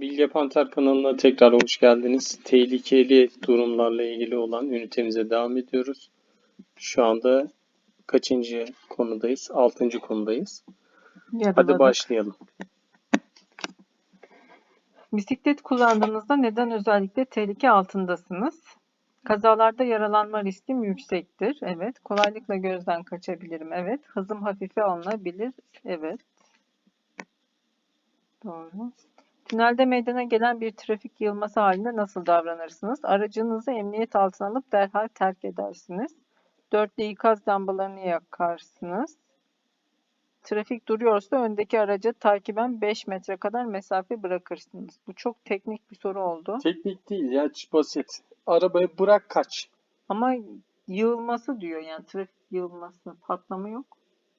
Bilge Panter kanalına tekrar hoş geldiniz. Tehlikeli durumlarla ilgili olan ünitemize devam ediyoruz. Şu anda kaçıncı konudayız? Altıncı konudayız. Hadi Yaraladık. başlayalım. Bisiklet kullandığınızda neden özellikle tehlike altındasınız? Kazalarda yaralanma riskim yüksektir. Evet. Kolaylıkla gözden kaçabilirim. Evet. Hızım hafife alınabilir. Evet. Doğru. Tünelde meydana gelen bir trafik yığılması halinde nasıl davranırsınız? Aracınızı emniyet altına alıp derhal terk edersiniz. Dörtlü ikaz lambalarını yakarsınız. Trafik duruyorsa öndeki aracı takiben 5 metre kadar mesafe bırakırsınız. Bu çok teknik bir soru oldu. Teknik değil ya basit. Arabayı bırak kaç. Ama yığılması diyor yani trafik yığılması. Patlama yok.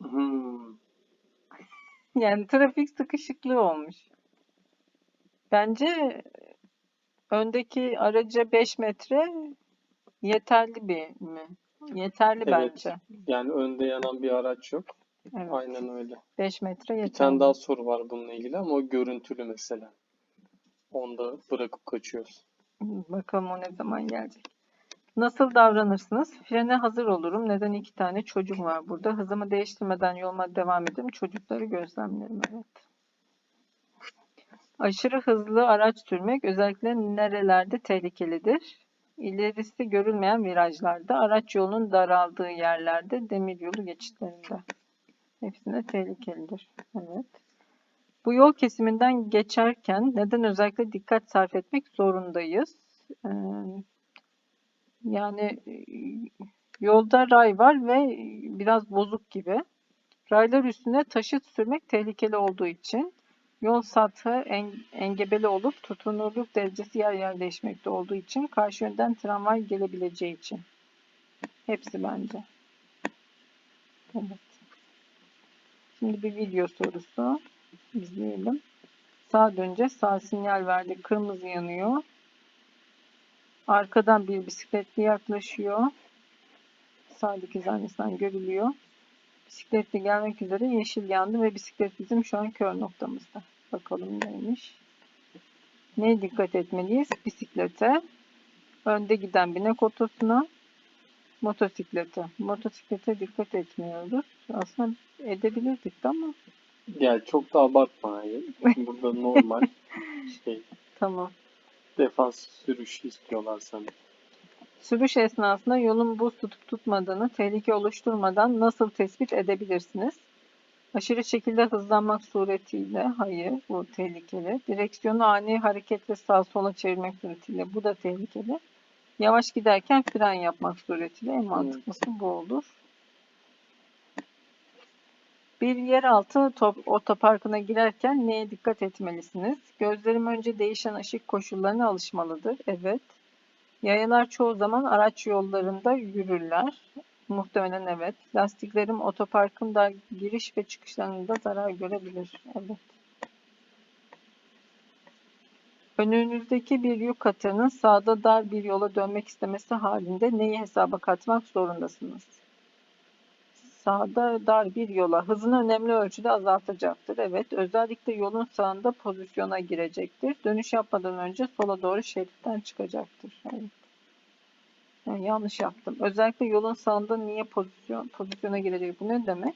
Hmm. Yani trafik sıkışıklığı olmuş. Bence öndeki araca 5 metre yeterli bir mi? Yeterli Evet. bence. Yani önde yanan bir araç yok. Evet. Aynen öyle. 5 metre Bir yeterli. tane daha soru var bununla ilgili ama o görüntülü mesela. Onu da bırakıp kaçıyoruz. Bakalım o ne zaman gelecek. Nasıl davranırsınız? Frene hazır olurum. Neden iki tane çocuk var burada? Hızımı değiştirmeden yoluma devam ederim. Çocukları gözlemlerim. Evet. Aşırı hızlı araç sürmek özellikle nerelerde tehlikelidir? İlerisi görülmeyen virajlarda, araç yolunun daraldığı yerlerde, demiryolu geçitlerinde. Hepsinde tehlikelidir. Evet. Bu yol kesiminden geçerken neden özellikle dikkat sarf etmek zorundayız? Ee, yani e, yolda ray var ve biraz bozuk gibi. Raylar üstüne taşıt sürmek tehlikeli olduğu için yol sathı en- engebeli olup tutunurluk derecesi yer yer değişmekte olduğu için karşı yönden tramvay gelebileceği için. Hepsi bence. Evet. Şimdi bir video sorusu izleyelim. Sağa dönünce sağ sinyal verdi. Kırmızı yanıyor. Arkadan bir bisikletli yaklaşıyor. Sağdaki zannesinden görülüyor. Bisikletli gelmek üzere yeşil yandı ve bisiklet bizim şu an kör noktamızda. Bakalım neymiş. Neye dikkat etmeliyiz? Bisiklete, önde giden binek otosuna, motosiklete. Motosiklete dikkat etmiyoruz. Aslında edebilirdik de ama Yani çok da abartma. Burada normal şey tamam. defans sürüşü istiyorlar sana. Sürüş esnasında yolun buz tutup tutmadığını tehlike oluşturmadan nasıl tespit edebilirsiniz? Aşırı şekilde hızlanmak suretiyle, hayır bu tehlikeli. Direksiyonu ani hareketle sağa sola çevirmek suretiyle, bu da tehlikeli. Yavaş giderken fren yapmak suretiyle en mantıklısı bu olur. Bir yeraltı top, otoparkına girerken neye dikkat etmelisiniz? Gözlerim önce değişen ışık koşullarına alışmalıdır. Evet. Yayalar çoğu zaman araç yollarında yürürler. Muhtemelen evet. Lastiklerim otoparkın da giriş ve çıkışlarında zarar görebilir. Evet. Önünüzdeki bir yük katının sağda dar bir yola dönmek istemesi halinde neyi hesaba katmak zorundasınız? Sağda dar bir yola hızını önemli ölçüde azaltacaktır. Evet, özellikle yolun sağında pozisyona girecektir. Dönüş yapmadan önce sola doğru şeritten çıkacaktır. Evet. Yani yanlış yaptım. Özellikle yolun sağında niye pozisyon pozisyona girecek? Bu ne demek?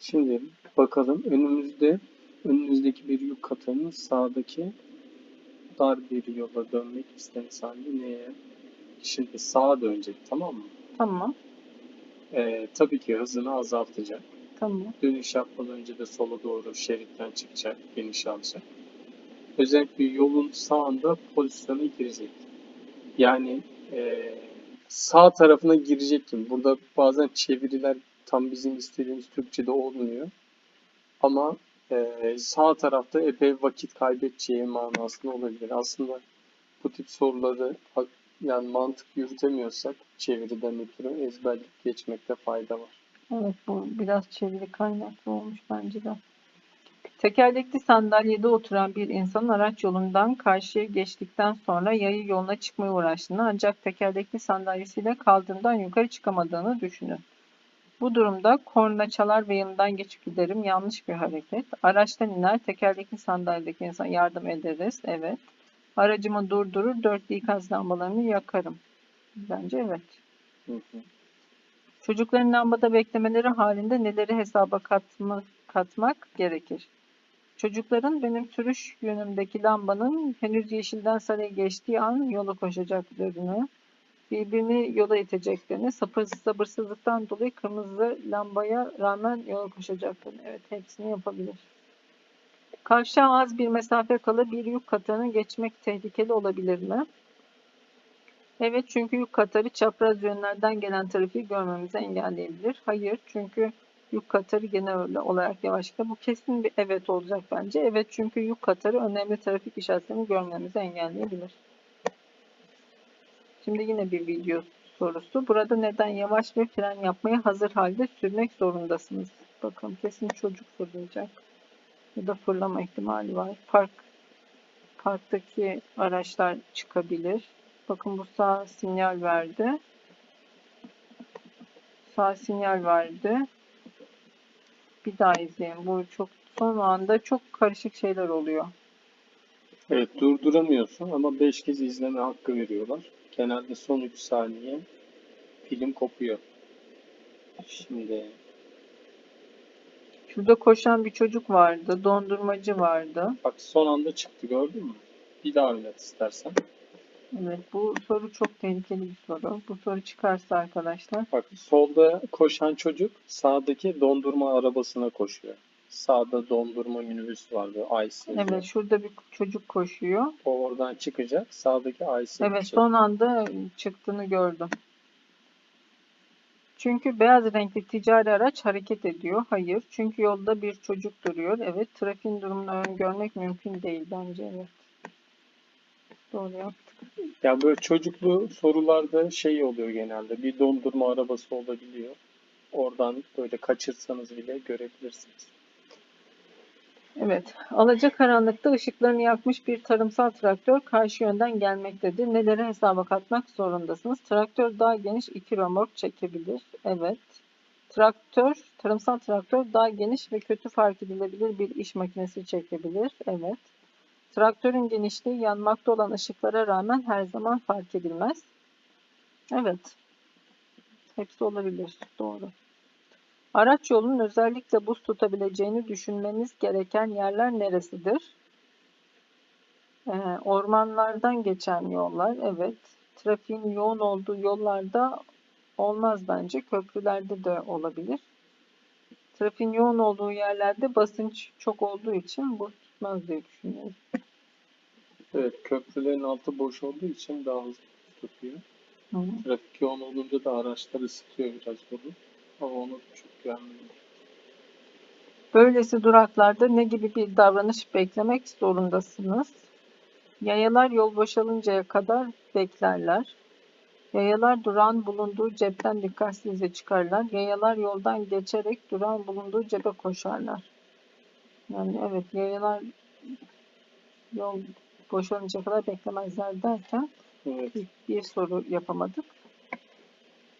Şimdi bakalım önümüzde önümüzdeki bir yük katının sağdaki dar bir yola dönmek istemesi halinde neye? Şimdi sağa dönecek tamam mı? Tamam. Ee, tabii ki hızını azaltacak. Tamam. Dönüş yapmadan önce de sola doğru şeritten çıkacak, geniş alacak. Özellikle yolun sağında pozisyona girecek. Yani eee, sağ tarafına girecek gibi. Burada bazen çeviriler tam bizim istediğimiz Türkçe'de olmuyor. Ama eee, sağ tarafta epey vakit kaybedeceği manasında olabilir. Aslında bu tip soruları yani mantık yürütemiyorsak çeviriden ötürü ezberleyip geçmekte fayda var. Evet bu biraz çeviri kaynaklı olmuş bence de. Tekerlekli sandalyede oturan bir insan araç yolundan karşıya geçtikten sonra yayı yoluna çıkmaya uğraştığını ancak tekerlekli sandalyesiyle kaldırımdan yukarı çıkamadığını düşünün. Bu durumda korna çalar ve yanından geçip giderim. Yanlış bir hareket. Araçtan iner, tekerlekli sandalyedeki insan yardım ederiz. Evet. Aracımı durdurur, dörtlü ikaz lambalarını yakarım. Bence evet. Hı hı. Çocukların lambada beklemeleri halinde neleri hesaba katma, katmak gerekir? Çocukların benim sürüş yönümdeki lambanın henüz yeşilden sarıya geçtiği an yola koşacaklarını, birbirini yola iteceklerini, sabır, sabırsızlıktan dolayı kırmızı lambaya rağmen yola koşacaklarını. Evet hepsini yapabilir. Kavşağa az bir mesafe kala bir yük katarını geçmek tehlikeli olabilir mi? Evet çünkü yük katarı çapraz yönlerden gelen trafiği görmemizi engelleyebilir. Hayır çünkü yük katarı genel olarak yavaşlıkta. Bu kesin bir evet olacak bence. Evet çünkü yük katarı önemli trafik işaretlerini görmemizi engelleyebilir. Şimdi yine bir video sorusu. Burada neden yavaş ve fren yapmaya hazır halde sürmek zorundasınız? Bakın kesin çocuk fırlayacak. Ya da fırlama ihtimali var. Park parktaki araçlar çıkabilir. Bakın bu sağ sinyal verdi. Sağ sinyal verdi. Bir daha izleyin. Bu çok son anda çok karışık şeyler oluyor. Evet durduramıyorsun ama 5 kez izleme hakkı veriyorlar. Genelde son 3 saniye film kopuyor. Şimdi Şurada koşan bir çocuk vardı. Dondurmacı vardı. bak son anda çıktı gördün mü? Bir daha oynat istersen. Evet bu soru çok tehlikeli bir soru. Bu soru çıkarsa arkadaşlar. Bak solda koşan çocuk sağdaki dondurma arabasına koşuyor. Sağda dondurma minibüs var ve Ice. Evet şurada bir çocuk koşuyor. O oradan çıkacak. Sağdaki Ice'e Evet son anda çıktığını gördüm. Çünkü beyaz renkli ticari araç hareket ediyor. Hayır. Çünkü yolda bir çocuk duruyor. Evet. Trafiğin durumunu öngörmek mümkün değil bence. Evet. Doğru yaptık. Ya böyle çocuklu sorularda şey oluyor genelde. Bir dondurma arabası olabiliyor. Oradan böyle kaçırsanız bile görebilirsiniz. Evet. Alacakaranlıkta ışıklarını yakmış bir tarımsal traktör karşı yönden gelmektedir. Neleri hesaba katmak zorundasınız? Traktör daha geniş iki römork çekebilir. Evet. Traktör, tarımsal traktör daha geniş ve kötü fark edilebilir bir iş makinesi çekebilir. Evet. Traktörün genişliği yanmakta olan ışıklara rağmen her zaman fark edilmez. Evet. Hepsi olabilir. Doğru. Araç yolunun özellikle buz tutabileceğini düşünmeniz gereken yerler neresidir? Ee, ormanlardan geçen yollar, evet. Trafiğin yoğun olduğu yollarda olmaz bence. Köprülerde de olabilir. Trafiğin yoğun olduğu yerlerde basınç çok olduğu için buz tutmaz diye düşünüyorum. Evet köprülerin altı boş olduğu için daha hızlı tutuyor. Hı. Trafik yoğun olunca da araçlar ısıtıyor biraz bunu. Onu çok güvenmiyorum. Böylesi duraklarda ne gibi bir davranış beklemek zorundasınız? Yayalar yol boşalıncaya kadar beklerler. Yayalar durağın bulunduğu cepten dikkatsizce çıkarlar. Yayalar yoldan geçerek durağın bulunduğu cebe koşarlar. Yani evet yayalar yol boşalıncaya kadar beklemezler derken Evet. bir, bir soru yapamadık.